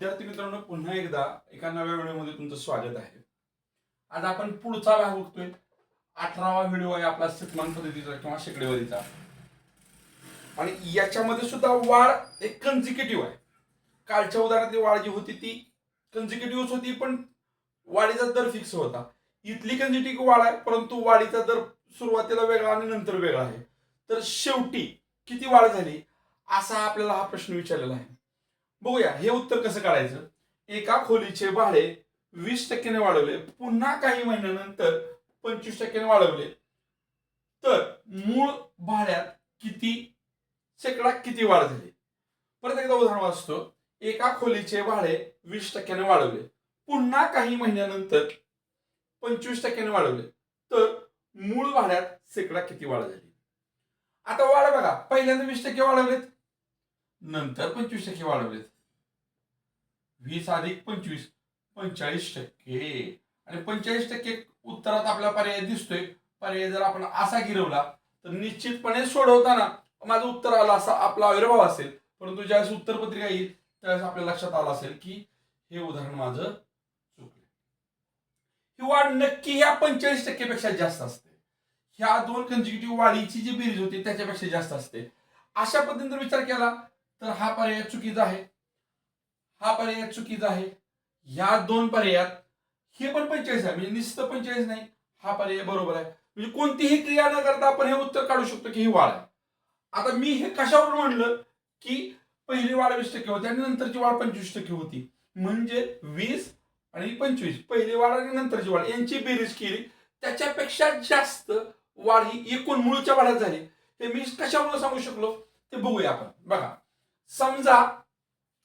विद्यार्थी मित्रांनो पुन्हा एकदा एका नव्या व्हिडिओमध्ये तुमचं स्वागत आहे. आज आपण पुढचा भाग बघतोय. अठरावा व्हिडिओ आहे आपला सिद्धमान पद्धतीचा किंवा शेकडेवारीचा. आणि याच्यामध्ये सुद्धा वाढ एक कन्झिक्युटिव्ह आहे. कालच्या उदाहरणातली वाढ जी होती ती कन्झिक्युटिव्हच होती पण वाढीचा दर फिक्स होता. इथली कन्झिक्युटिव्ह वाढ आहे परंतु वाढीचा दर सुरुवातीला वेगळा आणि नंतर वेगळा आहे. तर शेवटी किती वाढ झाली? असा आपल्याला हा प्रश्न विचारलेला आहे. बघूया हे उत्तर कसं काढायचं? एका खोलीचे भाडे वीस टक्क्याने वाढवले पुन्हा काही महिन्यानंतर पंचवीस टक्क्याने वाढवले. तर मूळ भाड्यात किती? शेकडा किती वाढ झाली परत एकदा उदाहरण वाचतो. एका खोलीचे भाडे वीस टक्क्याने वाढवले पुन्हा काही महिन्यानंतर पंचवीस टक्क्याने वाढवले. तर मूळ भाड्यात शेकडा किती वाढ झाली आता वाढ बघा पहिल्यांदा वीस टक्के वाढवलेत. नंतर पंचवीस टक्के वाढवलेत. वीस अधिक पंचवीस पंचेचाळीस टक्के. आणि पंचेचाळीस टक्के उत्तरात आपला पर्याय दिसतोय. पर्याय जर आपण असा गिरवला तर निश्चितपणे सोडवताना माझं उत्तर आलं असा आपला आविर्भाव असेल. परंतु ज्यावेळेस उत्तरपत्रिका येईल त्यावेळेस आपल्या लक्षात आलं असेल की हे उदाहरण माझं चुकलं ही वाढ नक्की ह्या पंचेचाळीस टक्केपेक्षा जास्त असते. ह्या दोन कन्झिक्युटिव्ह वाढीची जी बेरीज होती त्याच्यापेक्षा जास्त असते. अशा पद्धतीने जर विचार केला तर हा पर्याय चुकीचा आहे. हा पर्याय चुकीचा आहे. ह्या दोन पर्यायात हे पण पंचेचाळीस आहे. म्हणजे निस्त पंचेचाळीस नाही. हा पर्याय बरोबर आहे. म्हणजे कोणतीही क्रिया न करता आपण हे उत्तर काढू शकतो की ही वाढ आहे. आता मी हे कशावर म्हणलं की पहिली वाढ वीस टक्के होती आणि नंतरची वाढ पंचवीस टक्के होती. म्हणजे वीस आणि पंचवीस. पहिली वाढ आणि नंतरची वाढ. यांची बेरीज केली त्याच्यापेक्षा जास्त वाढ ही एकूण मूळच्या वाढात झाली. ते मी कशामुळे सांगू शकलो? ते बघूया आपण. बघा. समजा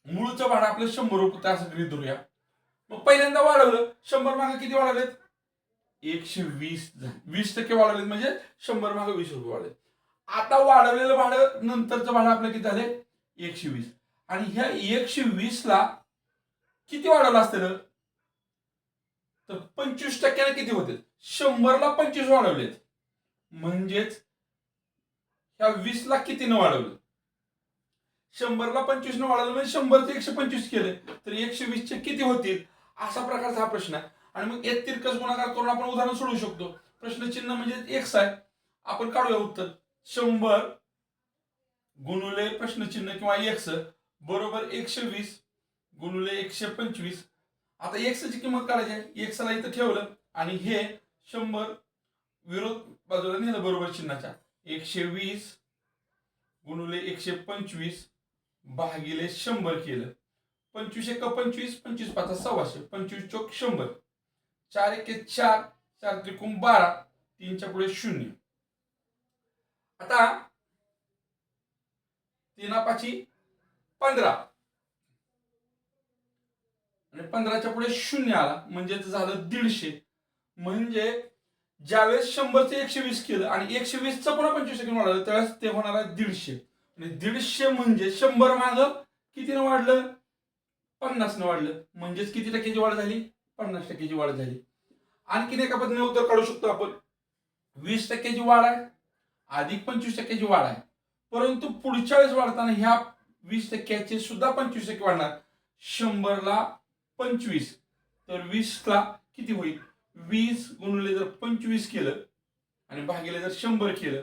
मूळचं भाडं आपलं शंभर रुपये असं गृहित धरूया. मग पहिल्यांदा वाढवलं शंभर मागे किती वाढवलेत? एकशे वीस वीस टक्के वाढवलेत म्हणजे शंभर मागे वीस रुपये वाढले. आता वाढवलेलं भाडं नंतरचं भाडं आपलं किती झाले? एकशे वीस. आणि ह्या एकशे वीस ला किती वाढवलं असतं? तर पंचवीस टक्क्याने किती होते शंभरला पंचवीस वाढवलेत. म्हणजेच ह्या वीस ला कितीनं वाढवलं? शंभरला पंचवीस न वाढवलं म्हणजे शंभरचे एकशे पंचवीस केले तर एकशे वीसचे किती होतील? असा प्रकारचा हा प्रश्न आहे. आणि मग एक तिरकस गुणाकार करून आपण उदाहरण सोडवू शकतो. प्रश्नचिन्ह म्हणजे एक्स आहे. आपण काढूया उत्तर. शंभर गुणुले प्रश्नचिन्ह किंवा एक्स बरोबर एकशे वीस गुणुले एकशे पंचवीस. आता एक्सची किंमत काढायची आहे. एक्सला इथं ठेवलं आणि हे शंभर विरोध बाजूला नेलं बरोबर चिन्हाच्या. एकशे वीस गुणुले एकशे पंचवीस भागिले शंभर केलं. पंचवीस एक पंचवीस पंचवीस पाच सव्वाशे पंचवीस चौक शंभर. चार एक चार चार त्रिकोण बारा तीनच्या पुढे शून्य. आता तीनापाची पंधरा. आणि पंधराच्या पुढे शून्य आला म्हणजे झालं दीडशे. म्हणजे ज्यावेळेस शंभरचं एकशे वीस केलं आणि एकशे वीसचं पुन्हा पंचवीस सेकंड वाढलं त्यावेळेस ते होणार आहे दीडशे. आणि दीडशे म्हणजे शंभर माग कितीनं वाढलं? पन्नासनं वाढलं. म्हणजेच किती टक्क्याची वाढ झाली? पन्नास टक्क्याची वाढ झाली. आणखीन एका पद्धतीने उत्तर काढू शकतो आपण. वीस टक्क्याची वाढ आहे. अधिक पंचवीस टक्क्याची वाढ आहे. परंतु पुढच्या वेळेस वाढताना ह्या वीस टक्क्याचे सुद्धा पंचवीस टक्के वाढणार. शंभरला पंचवीस. तर वीसला किती होईल? वीस गुणले जर पंचवीस केलं आणि भागिले जर शंभर केलं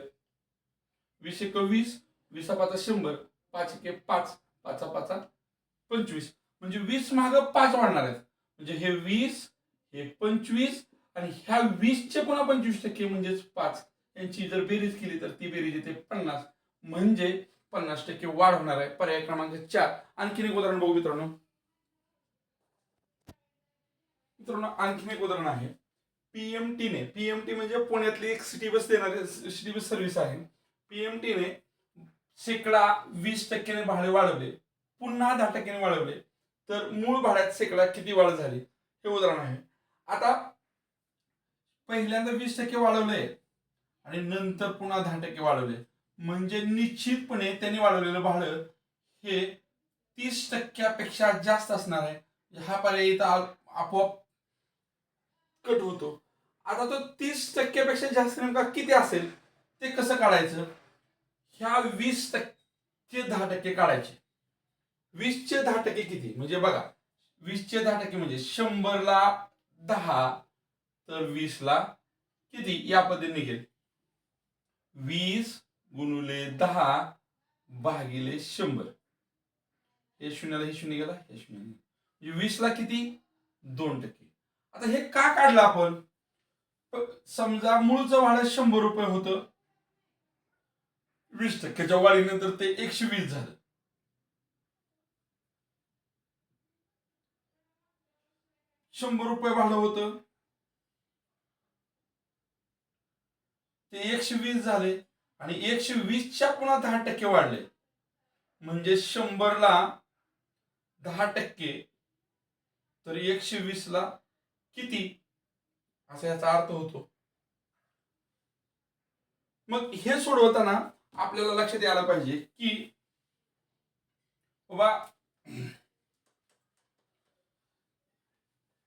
वीस एक वीस वीसा पाचा शंभर पाच एक पाच पाचा पाचा पंचवीस. म्हणजे वीस माग पाच वाढणार आहेत. म्हणजे हे वीस हे पंचवीस आणि ह्या वीसचे पुन्हा पंचवीस टक्के म्हणजेच पाच. यांची जर बेरीज केली तर ती बेरीज येते पन्नास. म्हणजे पन्नास टक्के वाढ होणार आहे. पर्याय क्रमांक चार. आणखीन एक उदाहरण बघू मित्रांनो. मित्रांनो आणखीन एक उदाहरण आहे. पीएमटीने पीएमटी म्हणजे पुण्यातली एक सिटी बस देणारी सिटी बस सर्व्हिस आहे. पीएमटीने शेकडा वीस टक्क्याने भाडे वाढवले पुन्हा दहा टक्क्याने वाढवले तर मूळ भाड्यात शेकडा किती वाढ झाली? हे उदाहरण आहे. आता पहिल्यांदा वीस टक्के वाढवले आणि नंतर पुन्हा दहा टक्के वाढवले. म्हणजे निश्चितपणे त्यांनी वाढवलेलं भाडं हे तीस टक्क्यापेक्षा जास्त असणार आहे. हा पर्याय इथं आपोआप कट होतो. आता तो तीस टक्क्यापेक्षा जास्त नेमका किती असेल? ते कसं काढायचं? ह्या वीस टक्के दहा टक्के काढायचे. वीसचे दहा टक्के किती? म्हणजे बघा वीसचे दहा टक्के म्हणजे शंभरला दहा तर वीसला किती? या पद्धतीने निघेल. वीस गुणुले दहा भागिले शंभर. हे शून्याला हे शून्य गेला हे शून्य म्हणजे वीसला किती? दोन टक्के. आता हे का काढलं आपण? समजा मूळचं भाडं शंभर रुपये होतं. वीस टक्क्याच्या वाढीनंतर ते एकशे वीस झालं. शंभर रुपये भाडं होतं. ते एकशे वीस झाले आणि एकशे वीसच्या पुन्हा दहा टक्के वाढले. म्हणजे शंभरला दहा टक्के. तर एकशे वीसला किती? असा याचा अर्थ होतो. मग हे सोडवताना आपल्याला लक्षात यायला पाहिजे की बाबा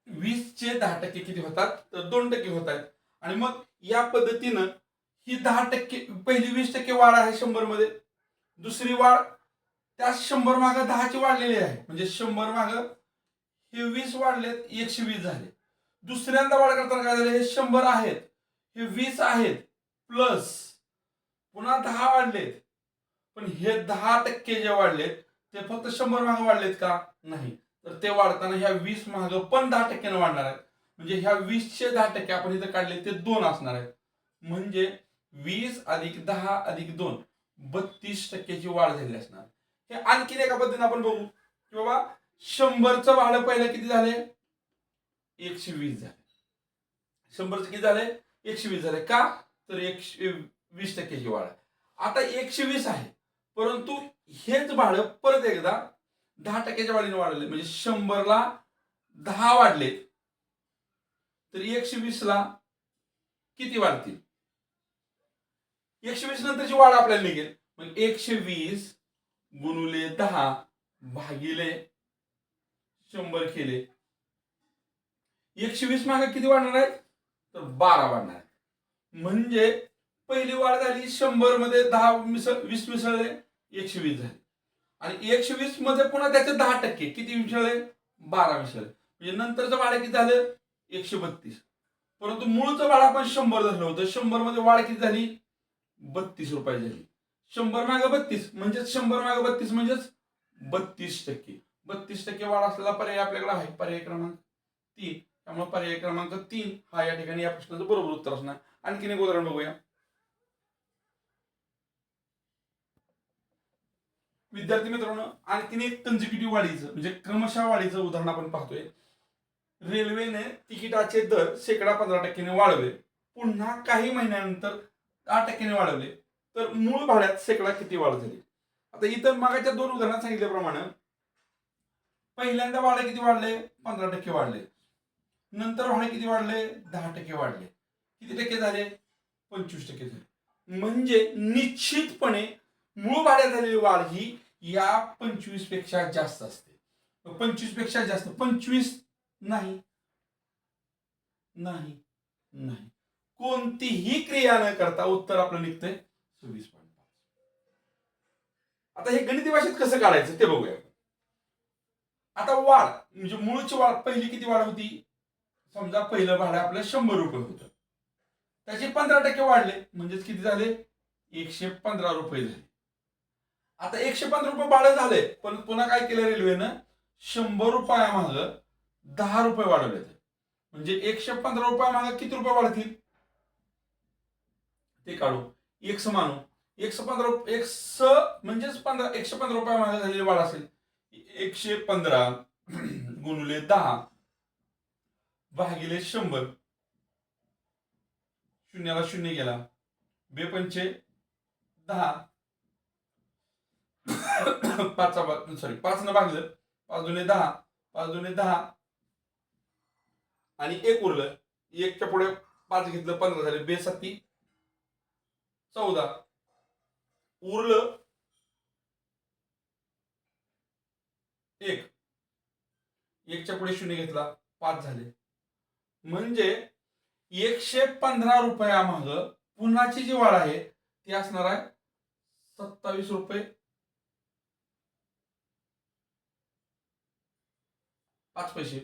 वीसचे दहा टक्के किती होतात? तर दोन टक्के होत आहेत आणि मग या पद्धतीनं ही दहा टक्के पहिली वीस टक्के वाढ आहे शंभरमध्ये दुसरी वाढ त्या शंभर माग दहाची वाढलेली आहे. म्हणजे शंभर माग हे वीस वाढलेत एकशे वीस झाले. दुसऱ्यांदा वाढ करताना काय झालं? हे शंभर आहेत. हे वीस आहेत प्लस पुन्हा दहा वाढलेत. पण हे दहा टक्के जे वाढलेत ते फक्त शंभर महाग वाढलेत का? नाही. तर ते वाढताना ह्या वीस महाग पण दहा टक्क्यानं वाढणार आहेत. म्हणजे ह्या वीसचे दहा टक्के आपण इथं काढले ते दोन असणार आहेत. म्हणजे वीस अधिक दहा अधिक दोन बत्तीस टक्क्याची वाढ झालेली असणार. हे आणखीन एका पद्धतीने आपण बघू की बाबा शंभरचं भाडं पहिलं किती झाले? एकशे वीस झाले. शंभरचं किती झाले? एकशे वीस झाले. का? तर एकशे वीस टक्क्याची वाढ आता एकशे वीस आहे. परंतु हेच भाडं परत एकदा दहा टक्क्याच्या वाढीने वाढले. म्हणजे शंभरला दहा वाढले. तर एकशे वीसला किती वाढतील? एकशे वीस नंतरची वाढ आपल्याला निघेल. म्हणजे एकशे वीस गुणुले दहा भागिले शंभर केले. एकशे वीस मागे किती वाढणार आहेत? तर बारा वाढणार आहेत. म्हणजे पहिली वाढ झाली शंभरमध्ये दहा मिसळ वीस मिसळले एकशे वीस झाले. आणि एकशे वीसमध्ये पुन्हा त्याचे दहा टक्के किती मिसळले बारा मिसळले म्हणजे नंतरचं वाढ किती झालं? एकशे बत्तीस. परंतु मूळचं वाढ आपण शंभर झालं होतं. शंभरमध्ये वाढ किती झाली? बत्तीस रुपये झाली. शंभर मागे बत्तीस म्हणजेच शंभर मागे बत्तीस म्हणजेच बत्तीस टक्के. बत्तीस टक्के वाढ असलेला पर्याय आपल्याकडे आहे. पर्याय क्रमांक तीन. त्यामुळे पर्याय क्रमांक तीन हा या ठिकाणी या प्रश्नाचं बरोबर उत्तर असणार. आणखीन एक उदाहरण बघूया. विद्यार्थी मित्रांनो आणखीन एक कन्झिक्युटिव्ह वाढीचं म्हणजे क्रमशः वाढीचं उदाहरण आपण पाहतोय. रेल्वेने तिकिटाचे दर शेकडा पंधरा टक्क्याने वाढवले. पुन्हा काही महिन्यानंतर दहा टक्क्याने वाढवले. तर मूळ भाड्यात शेकडा किती वाढ झाली? आता इतर मागाच्या दोन उदाहरणात सांगितल्याप्रमाणे पहिल्यांदा भाडे किती वाढले? पंधरा टक्के वाढले. नंतर भाडे किती वाढले? दहा टक्के वाढले. किती टक्के झाले? पंचवीस टक्के झाले. म्हणजे निश्चितपणे मूळ भाड्यात झालेली वाढ ही या पंचवीसपेक्षा जास्त असते. पंचवीसपेक्षा जास्त पंचवीस नाही. नाही नाही. कोणतीही क्रिया न करता उत्तर आपलं निघतंय सव्वीस पॉईंट पाच. आता हे गणिती भाषेत कसं काढायचं ते बघूया. आता वाढ म्हणजे मूळची वाढ पहिली किती वाढ होती? समजा पहिलं भाडं आपलं शंभर रुपये होतं. त्याचे पंधरा टक्के वाढले म्हणजेच किती झाले? एकशे पंधरा रुपये झाले. आता एकशे पंधरा रुपये भाडं झाले पण पुन्हा काय केलं रेल्वेनं? शंभर रुपयामाग दहा रुपये वाढवले म्हणजे एकशे पंधरा रुपयामाग किती रुपये वाढतील? ते काढू. एक मानू. एकशे पंधरा रुप- एक स म्हणजेच पंधरा एकशे पंधरा रुपयामागे झालेली वाढ असेल. एकशे पंधरा गुणुले दहा भागिले शंभर. शून्याला शून्य गेला. बेपंचे दहा. पाच सॉरी पाच न भागलं पाच दुने दहा पाच दुने दहा. आणि एक उरलं एकच्या पुढे पाच घेतलं पंधरा झाले बेसत्ती. चौदा. उरलं. एक. एकच्या पुढे शून्य घेतला पाच झाले. म्हणजे एकशे पंधरा रुपयामाग पुन्हाची जी वाढ आहे ती असणार आहे सत्तावीस रुपये पाच पैसे.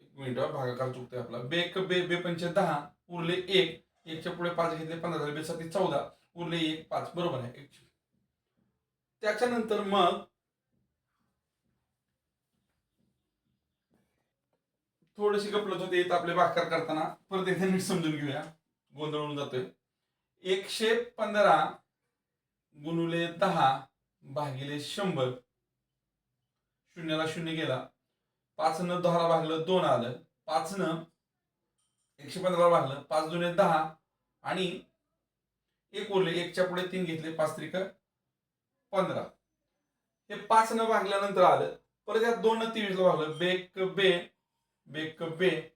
एक मिनिट भागाकार चुकतोय आपला. बेक बे बे पंचे दहा उरले एक एकच्या पुढे पाच घेतले पंधरा झाले बेसाठी चौदा उरले एक पाच. बरोबर आहे त्याच्यानंतर मग थोडेसे गपलत होते इथं आपले भाकर करताना. परत एकदा नीट समजून घेऊया. गोंधळून जातोय. एकशे पंधरा गुणुले दहा भागिले शंभर. शून्याला शून्य गेला. पाचनं दहाला भागलं दोन आलं. पाच न एकशे पंधरा भागलं. पाच दोन दहा. आणि एक उरले एकच्या पुढे तीन घेतले पाच त्रिक पंधरा. हे पाच न भागल्यानंतर आलं. परत या दोन न तेवीसला भागलं. बेक बे बेक बे.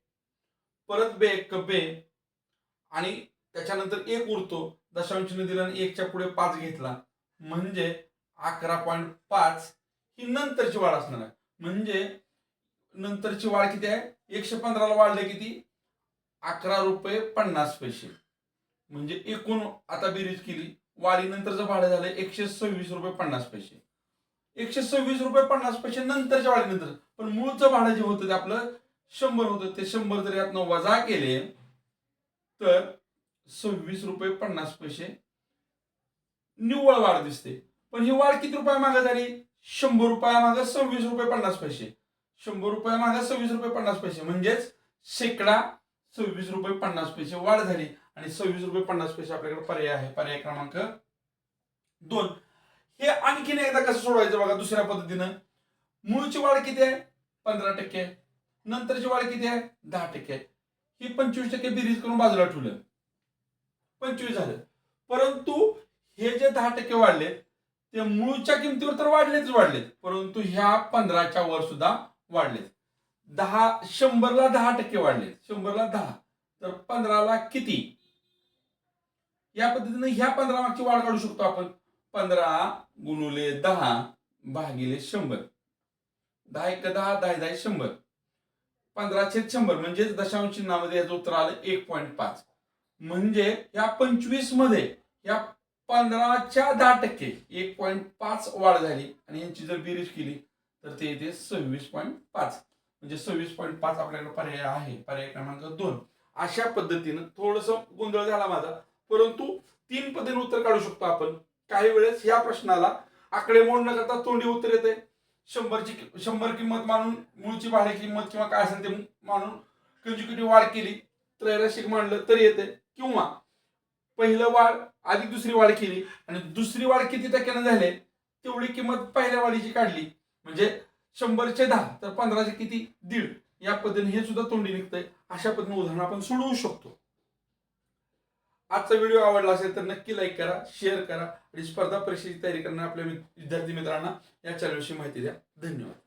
परत बेक बे. आणि त्याच्यानंतर एक उरतो. दशांश दिला आणि एकच्या पुढे पाच घेतला. म्हणजे अकरा पॉईंट पाच ही नंतरची वाढ असणार आहे. म्हणजे नंतरची वाढ किती आहे? एकशे पंधराला वाढले किती? अकरा रुपये पन्नास पैसे. म्हणजे एकूण आता बेरीज केली वाढीनंतरचं भाडं झालं एकशे सव्वीस रुपये पन्नास पैसे. एकशे सव्वीस रुपये पन्नास पैसे नंतरच्या वाढीनंतर. पण मूळचं भाडं जे होतं ते आपलं शंभर होतं. ते शंभर जर यातनं वजा केले तर सव्वीस रुपये पन्नास पैसे निव्वळ वाढ दिसते. पण ही वाढ किती रुपये मागे झाली? शंभर रुपया मागे सव्वीस रुपये पन्नास पैसे. शंभर रुपया मागे सव्वीस रुपये पन्नास पैसे. म्हणजेच शेकडा सव्वीस रुपये पन्नास पैसे वाढ झाली. आणि सव्वीस रुपये पन्नास पैसे आपल्याकडे पर्याय आहे. पर्याय क्रमांक दोन. हे आणखीन एकदा कसं सोडवायचं बघा दुसऱ्या पद्धतीनं? मूळची वाढ किती आहे? पंधरा टक्के. नंतरची वाढ किती आहे? दहा टक्के. ही पंचवीस टक्के बेरीज करून बाजूला ठेवलं. पंचवीस झालं. परंतु हे जे दहा टक्के वाढले ते मूळच्या किमतीवर तर वाढलेच वाढलेत परंतु ह्या पंधराच्या वर सुद्धा वाढलेत. दहा शंभरला दहा टक्के वाढले शंभरला दहा. तर पंधराला किती? या पद्धतीने ह्या पंधरा मागची वाढ काढू शकतो आपण. पंधरा गुणुले दहा भागिले शंभर. दहा एक दहा दहा दहा शंभर. पंधरा छेद शंभर म्हणजेच दशांश चिन्हामध्ये याचं उत्तर आलं एक पॉईंट पाच. म्हणजे या पंचवीसमध्ये या पंधराच्या दहा टक्के एक पॉईंट पाच वाढ झाली आणि यांची जर बेरीज केली तर ते येते सव्वीस पॉईंट पाच. म्हणजे सव्वीस पॉईंट पाच आपल्याकडे पर्याय आहे. पर्याय क्रमांक दोन. अशा पद्धतीनं थोडस गोंधळ झाला माझा. परंतु तीन पद्धतीने उत्तर काढू शकतो आपण. काही वेळेस या प्रश्नाला आकडेमोड न करता तोंडी उत्तर येते. शंभरची कि- शंभर किंमत मानून मूळची भाडे किंमत किंवा काय असेल ते मानून कंज्युकेटिव्ह वाढ केली. त्रैराशिक मांडलं तरी येते. किंवा पहिलं वाढ आधी दुसरी वाढ केली आणि दुसरी वाढ किती टक्क्यानं झाले? तेवढी किंमत पहिल्या वाढीची काढली. म्हणजे शंभरचे दहा तर पंधराचे किती? दीड. या पद्धतीने हे सुद्धा तोंडी निघतंय. अशा पद्धतीने उदाहरण आपण सोडवू शकतो. आजचा व्हिडिओ आवडला असेल तर नक्की लाईक करा शेअर करा आणि स्पर्धा परीक्षेची तयारी करणाऱ्या आपल्या विद्यार्थी मित्रांना या चॅनलविषयी माहिती द्या. धन्यवाद.